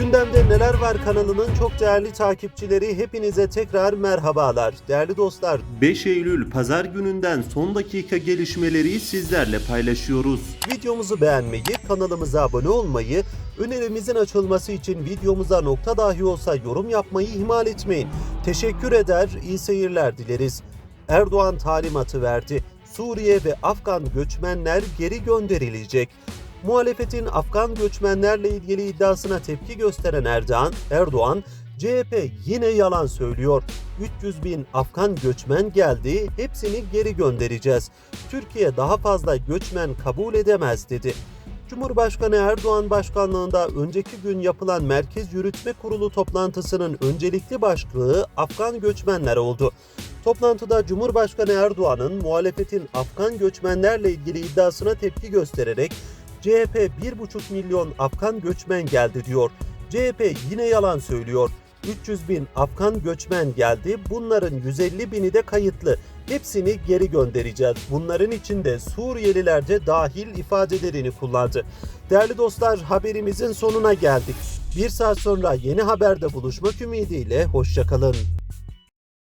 Gündemde Neler Var kanalının çok değerli takipçileri hepinize tekrar merhabalar. Değerli dostlar 5 Eylül pazar gününden son dakika gelişmeleri sizlerle paylaşıyoruz. Videomuzu beğenmeyi, kanalımıza abone olmayı, önerimizin açılması için videomuza nokta dahi olsa yorum yapmayı ihmal etmeyin. Teşekkür eder, iyi seyirler dileriz. Erdoğan talimatı verdi. Suriye ve Afgan göçmenler geri gönderilecek. Muhalefetin Afgan göçmenlerle ilgili iddiasına tepki gösteren Erdoğan, Erdoğan, CHP yine yalan söylüyor. 300 bin Afgan göçmen geldi, hepsini geri göndereceğiz. Türkiye daha fazla göçmen kabul edemez dedi. Cumhurbaşkanı Erdoğan başkanlığında önceki gün yapılan Merkez Yürütme Kurulu toplantısının öncelikli başlığı Afgan göçmenler oldu. Toplantıda Cumhurbaşkanı Erdoğan'ın muhalefetin Afgan göçmenlerle ilgili iddiasına tepki göstererek CHP 1,5 milyon Afgan göçmen geldi diyor. CHP yine yalan söylüyor. 300 bin Afgan göçmen geldi. Bunların 150 bini de kayıtlı. Hepsini geri göndereceğiz. Bunların içinde Suriyeliler de dahil ifadelerini kullandı. Değerli dostlar haberimizin sonuna geldik. Bir saat sonra yeni haberde buluşmak ümidiyle hoşçakalın.